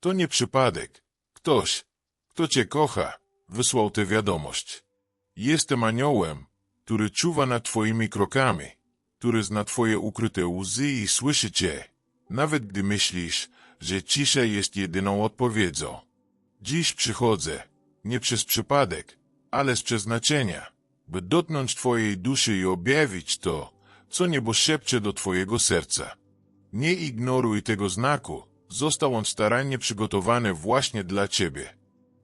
To nie przypadek. Ktoś, kto cię kocha, wysłał tę wiadomość. Jestem aniołem, który czuwa nad twoimi krokami, który zna twoje ukryte łzy i słyszy cię, nawet gdy myślisz, że cisza jest jedyną odpowiedzią. Dziś przychodzę, nie przez przypadek, ale z przeznaczenia, by dotknąć twojej duszy i objawić to, co niebo szepcze do twojego serca. Nie ignoruj tego znaku, został on starannie przygotowany właśnie dla ciebie.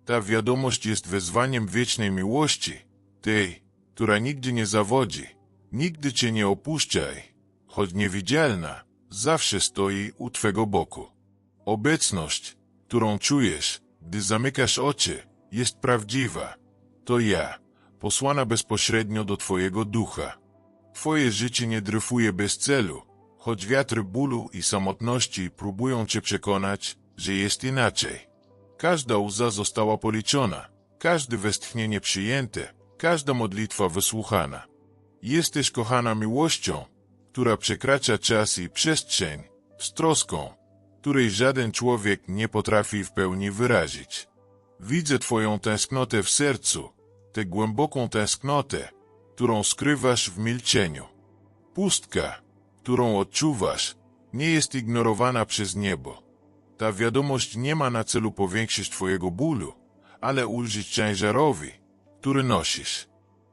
Ta wiadomość jest wezwaniem wiecznej miłości, tej, która nigdy nie zawodzi, nigdy cię nie opuszczaj, choć niewidzialna, zawsze stoi u twego boku. Obecność, którą czujesz, gdy zamykasz oczy, jest prawdziwa. To ja, posłana bezpośrednio do twojego ducha. Twoje życie nie dryfuje bez celu, choć wiatry bólu i samotności próbują cię przekonać, że jest inaczej. Każda łza została policzona, każde westchnienie przyjęte, każda modlitwa wysłuchana. Jesteś kochana miłością, która przekracza czas i przestrzeń, z troską, której żaden człowiek nie potrafi w pełni wyrazić. Widzę Twoją tęsknotę w sercu, tę głęboką tęsknotę, którą skrywasz w milczeniu. Pustka, którą odczuwasz, nie jest ignorowana przez niebo. Ta wiadomość nie ma na celu powiększyć Twojego bólu, ale ulżyć ciężarowi, który nosisz.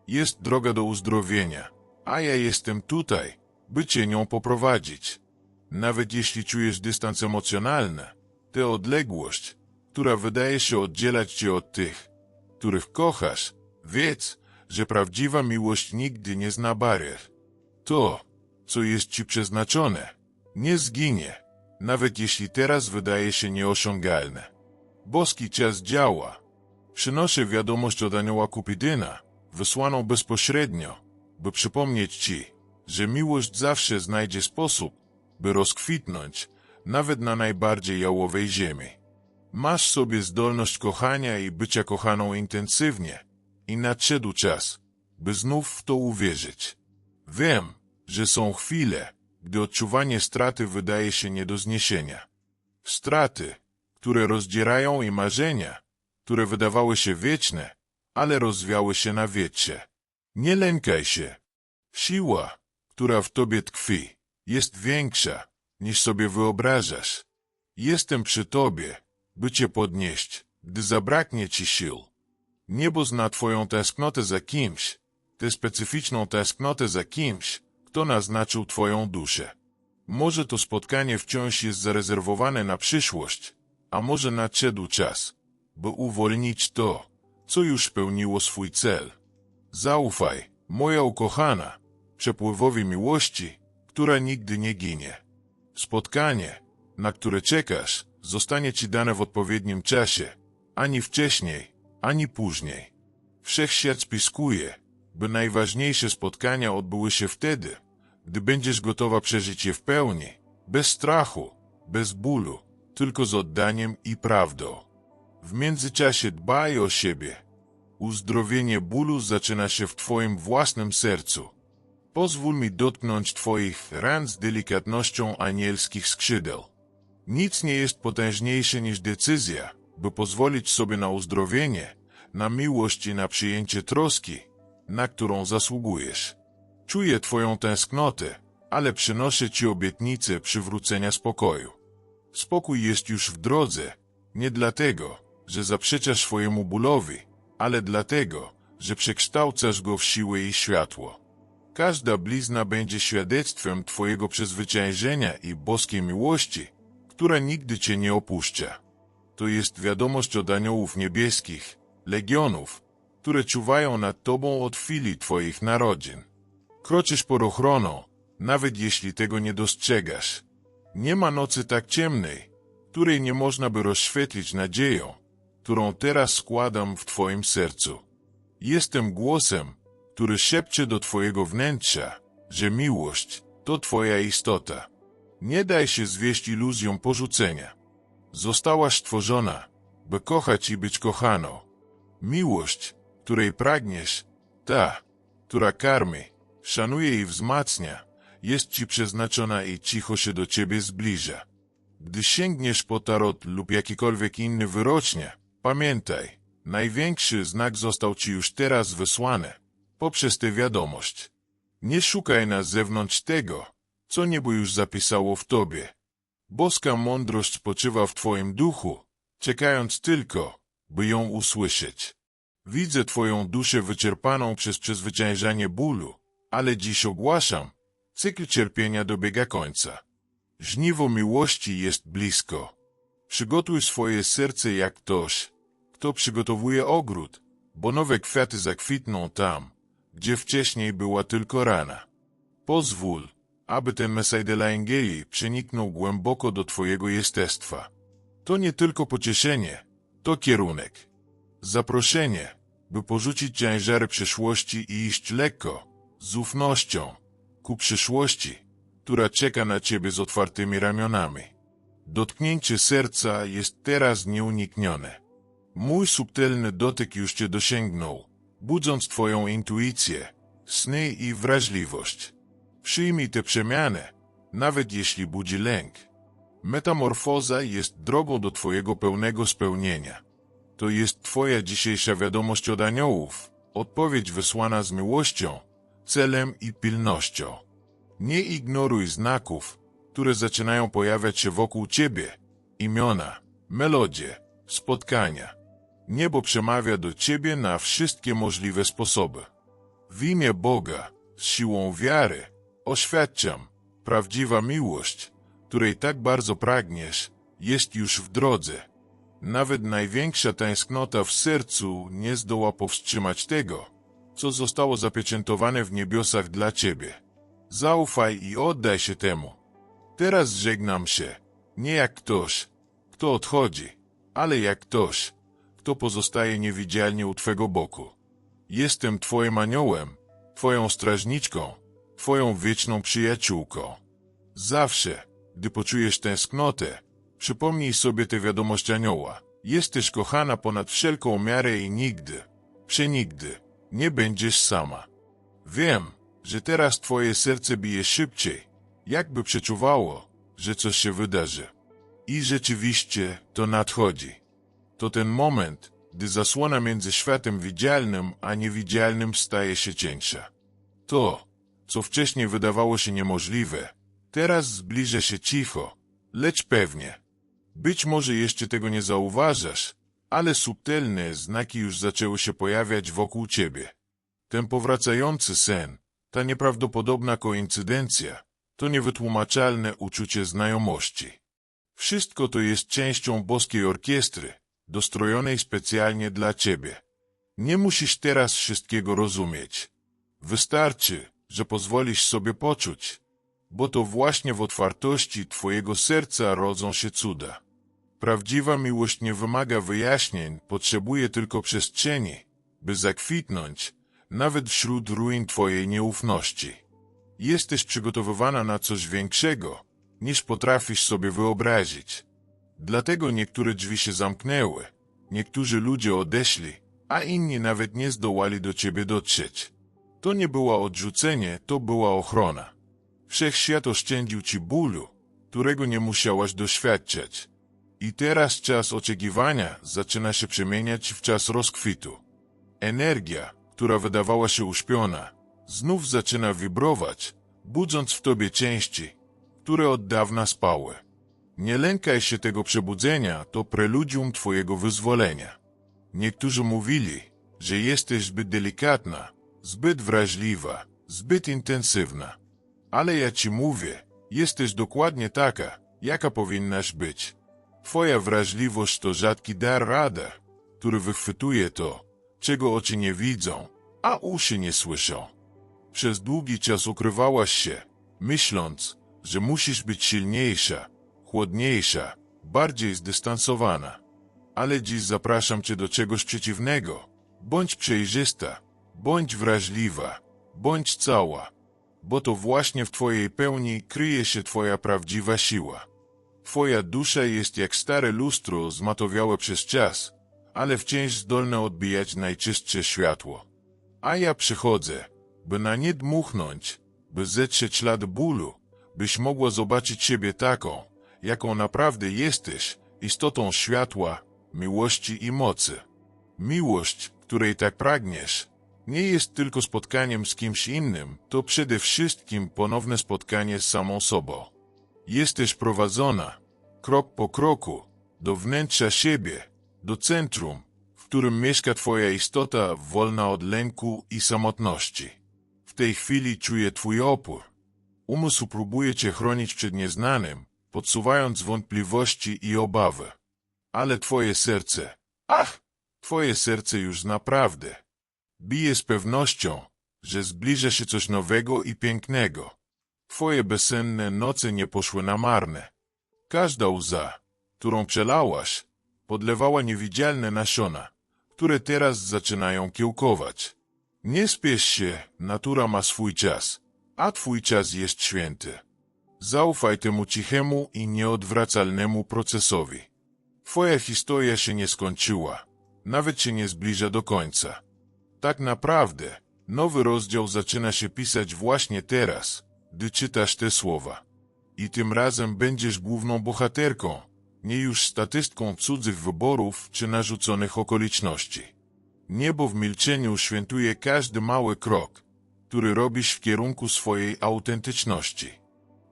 Jest droga do uzdrowienia, a ja jestem tutaj, by Cię nią poprowadzić. Nawet jeśli czujesz dystans emocjonalny, tę odległość, która wydaje się oddzielać Cię od tych, których kochasz, wiedz, że prawdziwa miłość nigdy nie zna barier. To, co jest Ci przeznaczone, nie zginie, nawet jeśli teraz wydaje się nieosiągalne. Boski czas działa. Przynoszę wiadomość od anioła Kupidyna, wysłaną bezpośrednio, by przypomnieć Ci, że miłość zawsze znajdzie sposób, by rozkwitnąć, nawet na najbardziej jałowej ziemi. Masz sobie zdolność kochania i bycia kochaną intensywnie i nadszedł czas, by znów w to uwierzyć. Wiem, że są chwile, gdy odczuwanie straty wydaje się nie do zniesienia. Straty, które rozdzierają i marzenia, które wydawały się wieczne, ale rozwiały się na wietrze. Nie lękaj się. Siła, która w tobie tkwi, jest większa, niż sobie wyobrażasz. Jestem przy tobie, by cię podnieść, gdy zabraknie ci sił. Niebo zna twoją tęsknotę za kimś, tę specyficzną tęsknotę za kimś, kto naznaczył twoją duszę. Może to spotkanie wciąż jest zarezerwowane na przyszłość, a może nadszedł czas, by uwolnić to, co już pełniło swój cel. Zaufaj, moja ukochana, przepływowi miłości, która nigdy nie ginie. Spotkanie, na które czekasz, zostanie ci dane w odpowiednim czasie, ani wcześniej, ani później. Wszechświat spiskuje, by najważniejsze spotkania odbyły się wtedy, gdy będziesz gotowa przeżyć je w pełni, bez strachu, bez bólu, tylko z oddaniem i prawdą. W międzyczasie dbaj o siebie. Uzdrowienie bólu zaczyna się w Twoim własnym sercu. Pozwól mi dotknąć Twoich ran z delikatnością anielskich skrzydeł. Nic nie jest potężniejsze niż decyzja, by pozwolić sobie na uzdrowienie, na miłość i na przyjęcie troski, na którą zasługujesz. Czuję Twoją tęsknotę, ale przynoszę Ci obietnicę przywrócenia spokoju. Spokój jest już w drodze, nie dlatego, że zaprzeczasz swojemu bólowi, ale dlatego, że przekształcasz go w siłę i światło. Każda blizna będzie świadectwem Twojego przezwyciężenia i boskiej miłości, która nigdy Cię nie opuszcza. To jest wiadomość od aniołów niebieskich, legionów, które czuwają nad Tobą od chwili Twoich narodzin. Kroczysz pod ochroną, nawet jeśli tego nie dostrzegasz. Nie ma nocy tak ciemnej, której nie można by rozświetlić nadzieją, którą teraz składam w Twoim sercu. Jestem głosem, który szepcze do Twojego wnętrza, że miłość to Twoja istota. Nie daj się zwieść iluzjom porzucenia. Zostałaś stworzona, by kochać i być kochaną. Miłość, której pragniesz, ta, która karmi, szanuje i wzmacnia, jest Ci przeznaczona i cicho się do Ciebie zbliża. Gdy sięgniesz po tarot lub jakikolwiek inny wyrocznie, pamiętaj, największy znak został ci już teraz wysłany poprzez tę wiadomość. Nie szukaj na zewnątrz tego, co niebo już zapisało w tobie. Boska mądrość spoczywa w twoim duchu, czekając tylko, by ją usłyszeć. Widzę twoją duszę wyczerpaną przez przezwyciężanie bólu, ale dziś ogłaszam, cykl cierpienia dobiega końca. Żniwo miłości jest blisko. Przygotuj swoje serce jak ktoś, kto przygotowuje ogród, bo nowe kwiaty zakwitną tam, gdzie wcześniej była tylko rana. Pozwól, aby ten Mesaj de la Engeli przeniknął głęboko do twojego jestestwa. To nie tylko pocieszenie, to kierunek. Zaproszenie, by porzucić ciężary przeszłości i iść lekko, z ufnością, ku przyszłości, która czeka na ciebie z otwartymi ramionami. Dotknięcie serca jest teraz nieuniknione. Mój subtelny dotyk już cię dosięgnął, budząc twoją intuicję, sny i wrażliwość. Przyjmij tę przemianę, nawet jeśli budzi lęk. Metamorfoza jest drogą do twojego pełnego spełnienia. To jest twoja dzisiejsza wiadomość od aniołów, odpowiedź wysłana z miłością, celem i pilnością. Nie ignoruj znaków, które zaczynają pojawiać się wokół ciebie. Imiona, melodie, spotkania. Niebo przemawia do ciebie na wszystkie możliwe sposoby. W imię Boga, z siłą wiary, oświadczam, prawdziwa miłość, której tak bardzo pragniesz, jest już w drodze. Nawet największa tęsknota w sercu nie zdoła powstrzymać tego, co zostało zapieczętowane w niebiosach dla ciebie. Zaufaj i oddaj się temu. Teraz żegnam się, nie jak ktoś, kto odchodzi, ale jak ktoś, kto pozostaje niewidzialnie u Twego boku. Jestem Twoim aniołem, Twoją strażniczką, Twoją wieczną przyjaciółką. Zawsze, gdy poczujesz tęsknotę, przypomnij sobie tę wiadomość anioła. Jesteś kochana ponad wszelką miarę i nigdy, przenigdy, nie będziesz sama. Wiem, że teraz Twoje serce bije szybciej, jakby przeczuwało, że coś się wydarzy. I rzeczywiście to nadchodzi. To ten moment, gdy zasłona między światem widzialnym a niewidzialnym staje się cieńsza. To, co wcześniej wydawało się niemożliwe, teraz zbliża się cicho, lecz pewnie. Być może jeszcze tego nie zauważasz, ale subtelne znaki już zaczęły się pojawiać wokół ciebie. Ten powracający sen, ta nieprawdopodobna koincydencja, to niewytłumaczalne uczucie znajomości. Wszystko to jest częścią boskiej orkiestry, dostrojonej specjalnie dla ciebie. Nie musisz teraz wszystkiego rozumieć. Wystarczy, że pozwolisz sobie poczuć, bo to właśnie w otwartości twojego serca rodzą się cuda. Prawdziwa miłość nie wymaga wyjaśnień, potrzebuje tylko przestrzeni, by zakwitnąć, nawet wśród ruin twojej nieufności. Jesteś przygotowywana na coś większego, niż potrafisz sobie wyobrazić. Dlatego niektóre drzwi się zamknęły, niektórzy ludzie odeszli, a inni nawet nie zdołali do ciebie dotrzeć. To nie było odrzucenie, to była ochrona. Wszechświat oszczędził ci bólu, którego nie musiałaś doświadczać. I teraz czas oczekiwania zaczyna się przemieniać w czas rozkwitu. Energia, która wydawała się uśpiona, znów zaczyna wibrować, budząc w tobie części, które od dawna spały. Nie lękaj się tego przebudzenia, to preludium twojego wyzwolenia. Niektórzy mówili, że jesteś zbyt delikatna, zbyt wrażliwa, zbyt intensywna. Ale ja ci mówię, jesteś dokładnie taka, jaka powinnaś być. Twoja wrażliwość to rzadki dar rada, który wychwytuje to, czego oczy nie widzą, a uszy nie słyszą. Przez długi czas ukrywałaś się, myśląc, że musisz być silniejsza, chłodniejsza, bardziej zdystansowana. Ale dziś zapraszam cię do czegoś przeciwnego. Bądź przejrzysta, bądź wrażliwa, bądź cała, bo to właśnie w twojej pełni kryje się twoja prawdziwa siła. Twoja dusza jest jak stare lustro zmatowiałe przez czas, ale wciąż zdolne odbijać najczystsze światło. A ja przychodzę, by na nie dmuchnąć, by zetrzeć ślad bólu, byś mogła zobaczyć siebie taką, jaką naprawdę jesteś, istotą światła, miłości i mocy. Miłość, której tak pragniesz, nie jest tylko spotkaniem z kimś innym, to przede wszystkim ponowne spotkanie z samą sobą. Jesteś prowadzona, krok po kroku, do wnętrza siebie, do centrum, w którym mieszka Twoja istota wolna od lęku i samotności. W tej chwili czuję Twój opór. Umysł próbuje Cię chronić przed nieznanym, podsuwając wątpliwości i obawy. Ale Twoje serce, ach, Twoje serce już naprawdę bije z pewnością, że zbliża się coś nowego i pięknego. Twoje bezsenne noce nie poszły na marne. Każda łza, którą przelałaś, podlewała niewidzialne nasiona, które teraz zaczynają kiełkować. Nie spiesz się, natura ma swój czas, a twój czas jest święty. Zaufaj temu cichemu i nieodwracalnemu procesowi. Twoja historia się nie skończyła, nawet się nie zbliża do końca. Tak naprawdę, nowy rozdział zaczyna się pisać właśnie teraz, gdy czytasz te słowa. I tym razem będziesz główną bohaterką, nie już statystką cudzych wyborów czy narzuconych okoliczności. Niebo w milczeniu świętuje każdy mały krok, który robisz w kierunku swojej autentyczności.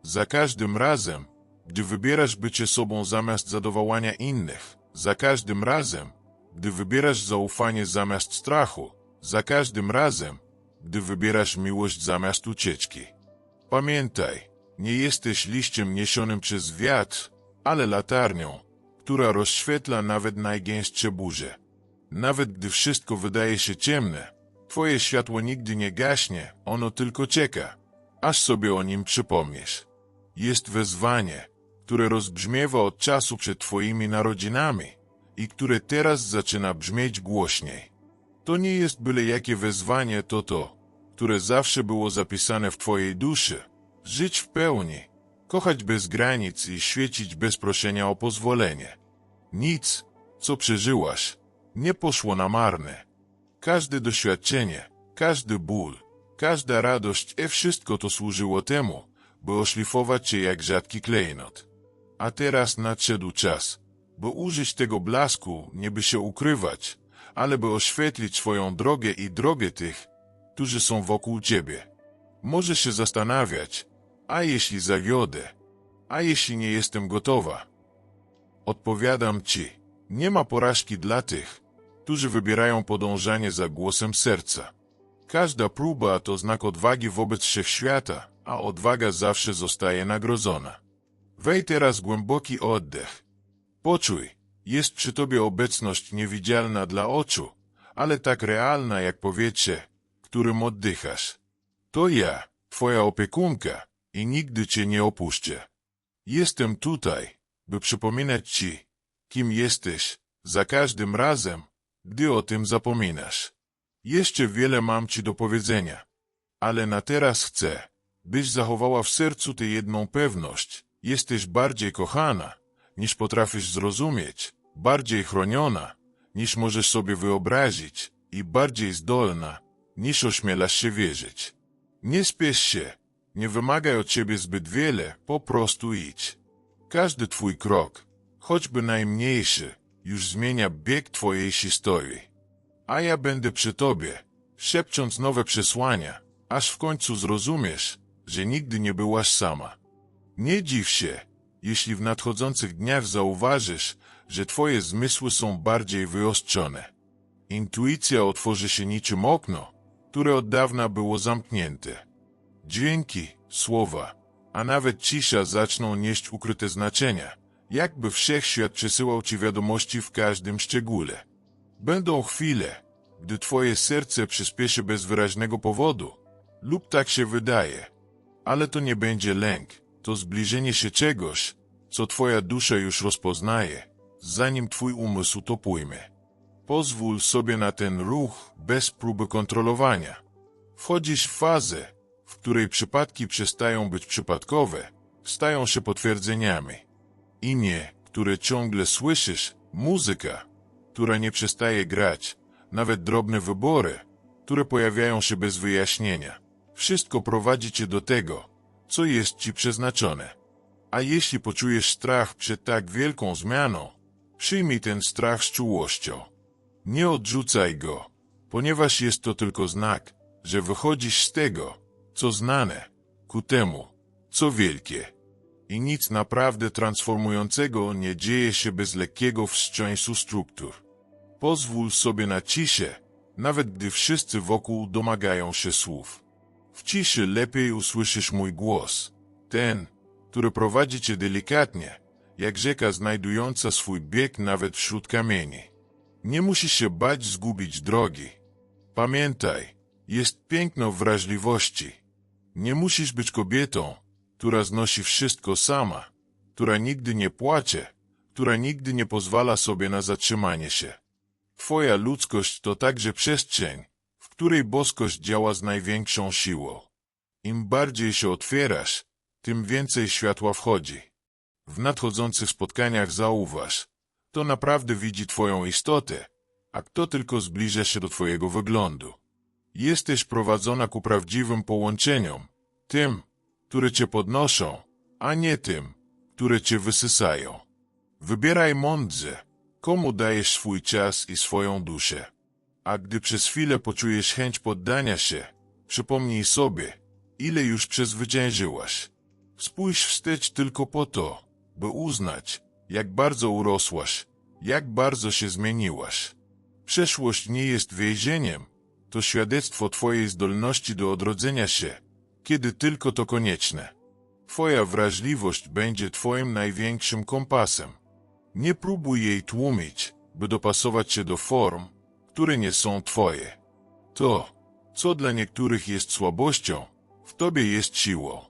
Za każdym razem, gdy wybierasz bycie sobą zamiast zadowalania innych, za każdym razem, gdy wybierasz zaufanie zamiast strachu, za każdym razem, gdy wybierasz miłość zamiast ucieczki. Pamiętaj, nie jesteś liściem niesionym przez wiatr, ale latarnią, która rozświetla nawet najgęstsze burze. Nawet gdy wszystko wydaje się ciemne, twoje światło nigdy nie gaśnie, ono tylko czeka, aż sobie o nim przypomniesz. Jest wezwanie, które rozbrzmiewa od czasu przed twoimi narodzinami i które teraz zaczyna brzmieć głośniej. To nie jest byle jakie wezwanie, to to, które zawsze było zapisane w twojej duszy. Żyć w pełni, kochać bez granic i świecić bez proszenia o pozwolenie. Nic, co przeżyłaś, nie poszło na marne. Każde doświadczenie, każdy ból, każda radość, e wszystko to służyło temu, by oszlifować cię jak rzadki klejnot. A teraz nadszedł czas, by użyć tego blasku, nie by się ukrywać, ale by oświetlić swoją drogę i drogę tych, którzy są wokół ciebie. Możesz się zastanawiać, a jeśli zawiodę? A jeśli nie jestem gotowa? Odpowiadam ci, nie ma porażki dla tych, którzy wybierają podążanie za głosem serca. Każda próba to znak odwagi wobec wszechświata, a odwaga zawsze zostaje nagrodzona. Wej teraz głęboki oddech. Poczuj, jest przy tobie obecność niewidzialna dla oczu, ale tak realna jak powietrze, którym oddychasz. To ja, twoja opiekunka i nigdy cię nie opuszczę. Jestem tutaj, by przypominać ci, kim jesteś, za każdym razem, gdy o tym zapominasz. Jeszcze wiele mam ci do powiedzenia, ale na teraz chcę, byś zachowała w sercu tę jedną pewność. Jesteś bardziej kochana, niż potrafisz zrozumieć, bardziej chroniona, niż możesz sobie wyobrazić i bardziej zdolna, niż ośmielasz się wierzyć. Nie spiesz się, nie wymagaj od ciebie zbyt wiele, po prostu idź. Każdy twój krok, choćby najmniejszy, już zmienia bieg twojej historii. A ja będę przy tobie, szepcząc nowe przesłania, aż w końcu zrozumiesz, że nigdy nie byłaś sama. Nie dziw się, jeśli w nadchodzących dniach zauważysz, że twoje zmysły są bardziej wyostrzone. Intuicja otworzy się niczym okno, które od dawna było zamknięte. Dźwięki, słowa, a nawet cisza zaczną nieść ukryte znaczenia, jakby wszechświat przesyłał ci wiadomości w każdym szczególe. Będą chwile, gdy twoje serce przyspieszy bez wyraźnego powodu, lub tak się wydaje, ale to nie będzie lęk, to zbliżenie się czegoś, co twoja dusza już rozpoznaje, zanim twój umysł to pojmie. Pozwól sobie na ten ruch bez próby kontrolowania. Wchodzisz w fazę, w której przypadki przestają być przypadkowe, stają się potwierdzeniami. Imię, które ciągle słyszysz, muzyka, która nie przestaje grać, nawet drobne wybory, które pojawiają się bez wyjaśnienia. Wszystko prowadzi cię do tego, co jest ci przeznaczone. A jeśli poczujesz strach przed tak wielką zmianą, przyjmij ten strach z czułością. Nie odrzucaj go, ponieważ jest to tylko znak, że wychodzisz z tego, co znane, ku temu, co wielkie. I nic naprawdę transformującego nie dzieje się bez lekkiego wstrząsu struktur. Pozwól sobie na ciszę, nawet gdy wszyscy wokół domagają się słów. W ciszy lepiej usłyszysz mój głos, ten, który prowadzi cię delikatnie, jak rzeka znajdująca swój bieg nawet wśród kamieni. Nie musisz się bać zgubić drogi. Pamiętaj, jest piękno wrażliwości. Nie musisz być kobietą, która znosi wszystko sama, która nigdy nie płacze, która nigdy nie pozwala sobie na zatrzymanie się. Twoja ludzkość to także przestrzeń, w której boskość działa z największą siłą. Im bardziej się otwierasz, tym więcej światła wchodzi. W nadchodzących spotkaniach zauważ, kto naprawdę widzi Twoją istotę, a kto tylko zbliża się do Twojego wyglądu. Jesteś prowadzona ku prawdziwym połączeniom, tym, które Cię podnoszą, a nie tym, które Cię wysysają. Wybieraj mądrze, komu dajesz swój czas i swoją duszę. A gdy przez chwilę poczujesz chęć poddania się, przypomnij sobie, ile już przezwyciężyłaś. Spójrz wstecz tylko po to, by uznać, jak bardzo urosłaś, jak bardzo się zmieniłaś. Przeszłość nie jest więzieniem, to świadectwo Twojej zdolności do odrodzenia się, kiedy tylko to konieczne. Twoja wrażliwość będzie Twoim największym kompasem. Nie próbuj jej tłumić, by dopasować się do form, które nie są Twoje. To, co dla niektórych jest słabością, w Tobie jest siłą.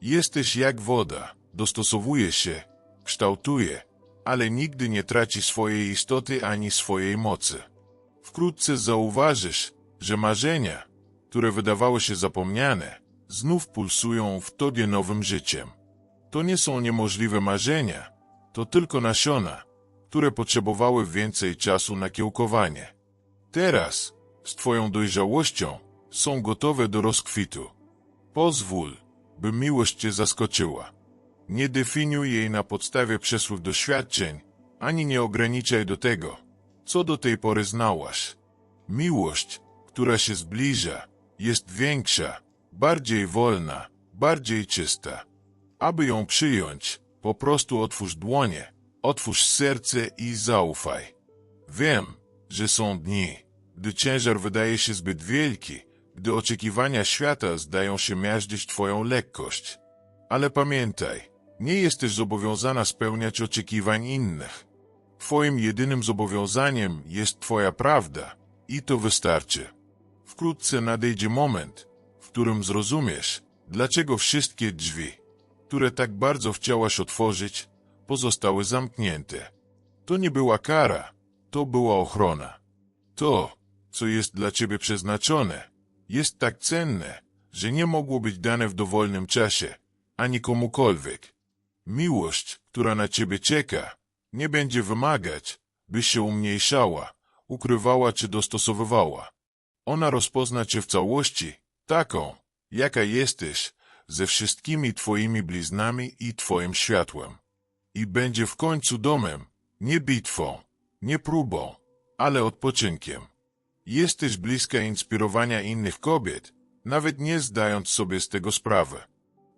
Jesteś jak woda, dostosowuje się, kształtuje, ale nigdy nie traci swojej istoty ani swojej mocy. Wkrótce zauważysz, że marzenia, które wydawały się zapomniane, znów pulsują w tobie nowym życiem. To nie są niemożliwe marzenia, to tylko nasiona, które potrzebowały więcej czasu na kiełkowanie. Teraz, z twoją dojrzałością, są gotowe do rozkwitu. Pozwól, by miłość cię zaskoczyła. Nie definiuj jej na podstawie przeszłych doświadczeń, ani nie ograniczaj do tego, co do tej pory znałaś. Miłość, która się zbliża, jest większa, bardziej wolna, bardziej czysta. Aby ją przyjąć, po prostu otwórz dłonie, otwórz serce i zaufaj. Wiem, że są dni, gdy ciężar wydaje się zbyt wielki, gdy oczekiwania świata zdają się miażdżyć Twoją lekkość. Ale pamiętaj, nie jesteś zobowiązana spełniać oczekiwań innych. Twoim jedynym zobowiązaniem jest Twoja prawda i to wystarczy. Wkrótce nadejdzie moment, w którym zrozumiesz, dlaczego wszystkie drzwi, które tak bardzo chciałaś otworzyć, pozostały zamknięte. To nie była kara, to była ochrona. To, co jest dla ciebie przeznaczone, jest tak cenne, że nie mogło być dane w dowolnym czasie, ani komukolwiek. Miłość, która na ciebie czeka, nie będzie wymagać, byś się umniejszała, ukrywała czy dostosowywała. Ona rozpozna cię w całości, taką, jaka jesteś, ze wszystkimi twoimi bliznami i twoim światłem. I będzie w końcu domem, nie bitwą, nie próbą, ale odpoczynkiem. Jesteś bliska inspirowania innych kobiet, nawet nie zdając sobie z tego sprawy.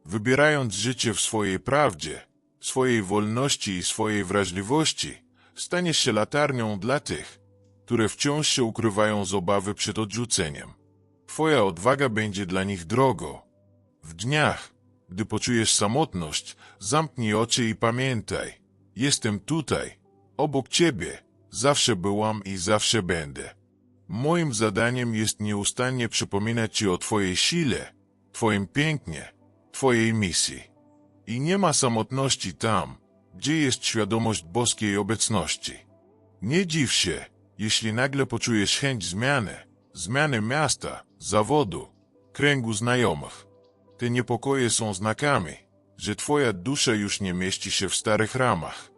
Wybierając życie w swojej prawdzie, swojej wolności i swojej wrażliwości, staniesz się latarnią dla tych, które wciąż się ukrywają z obawy przed odrzuceniem. Twoja odwaga będzie dla nich drogą. W dniach, gdy poczujesz samotność, zamknij oczy i pamiętaj, jestem tutaj, obok ciebie, zawsze byłam i zawsze będę. Moim zadaniem jest nieustannie przypominać ci o twojej sile, twoim pięknie, twojej misji. I nie ma samotności tam, gdzie jest świadomość boskiej obecności. Nie dziw się, jeśli nagle poczujesz chęć zmiany, zmiany miasta, zawodu, kręgu znajomych. Te niepokoje są znakami, że twoja dusza już nie mieści się w starych ramach.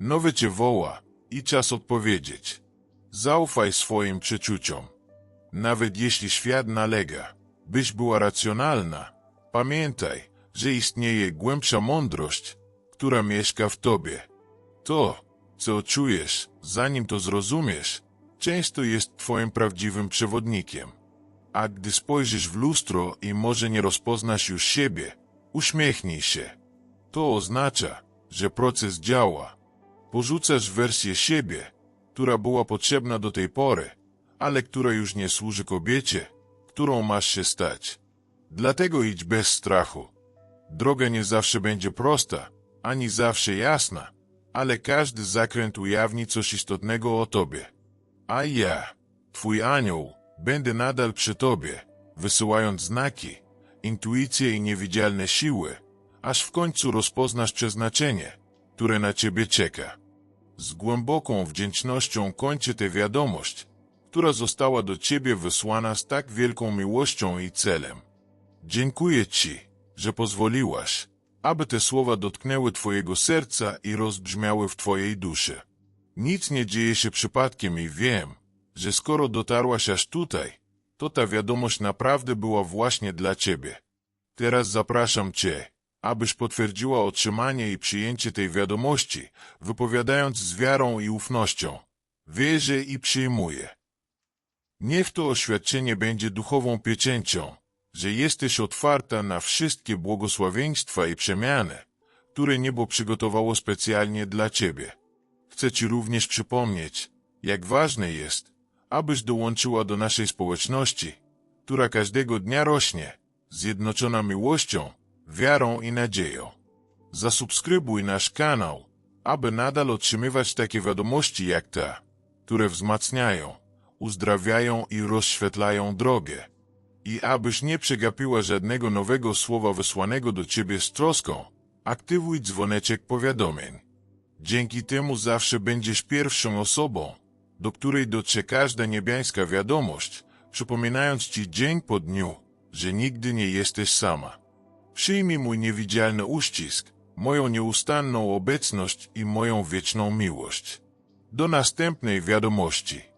Nowy cię woła i czas odpowiedzieć. Zaufaj swoim przeczuciom. Nawet jeśli świat nalega, byś była racjonalna, pamiętaj, że istnieje głębsza mądrość, która mieszka w tobie. To, co czujesz, zanim to zrozumiesz, często jest twoim prawdziwym przewodnikiem. A gdy spojrzysz w lustro i może nie rozpoznasz już siebie, uśmiechnij się. To oznacza, że proces działa. Porzucasz wersję siebie, która była potrzebna do tej pory, ale która już nie służy kobiecie, którą masz się stać. Dlatego idź bez strachu. Droga nie zawsze będzie prosta, ani zawsze jasna, ale każdy zakręt ujawni coś istotnego o tobie. A ja, twój anioł, będę nadal przy tobie, wysyłając znaki, intuicje i niewidzialne siły, aż w końcu rozpoznasz przeznaczenie, które na ciebie czeka. Z głęboką wdzięcznością kończę tę wiadomość, która została do ciebie wysłana z tak wielką miłością i celem. Dziękuję ci, że pozwoliłaś, aby te słowa dotknęły twojego serca i rozbrzmiały w twojej duszy. Nic nie dzieje się przypadkiem i wiem, że skoro dotarłaś aż tutaj, to ta wiadomość naprawdę była właśnie dla ciebie. Teraz zapraszam cię, abyś potwierdziła otrzymanie i przyjęcie tej wiadomości, wypowiadając z wiarą i ufnością. Wierzę i przyjmuję. Niech to oświadczenie będzie duchową pieczęcią, że jesteś otwarta na wszystkie błogosławieństwa i przemiany, które niebo przygotowało specjalnie dla ciebie. Chcę ci również przypomnieć, jak ważne jest, abyś dołączyła do naszej społeczności, która każdego dnia rośnie, zjednoczona miłością, wiarą i nadzieją. Zasubskrybuj nasz kanał, aby nadal otrzymywać takie wiadomości jak ta, które wzmacniają, uzdrawiają i rozświetlają drogę. I abyś nie przegapiła żadnego nowego słowa wysłanego do ciebie z troską, aktywuj dzwoneczek powiadomień. Dzięki temu zawsze będziesz pierwszą osobą, do której dotrze każda niebiańska wiadomość, przypominając ci dzień po dniu, że nigdy nie jesteś sama. Przyjmij mój niewidzialny uścisk, moją nieustanną obecność i moją wieczną miłość. Do następnej wiadomości.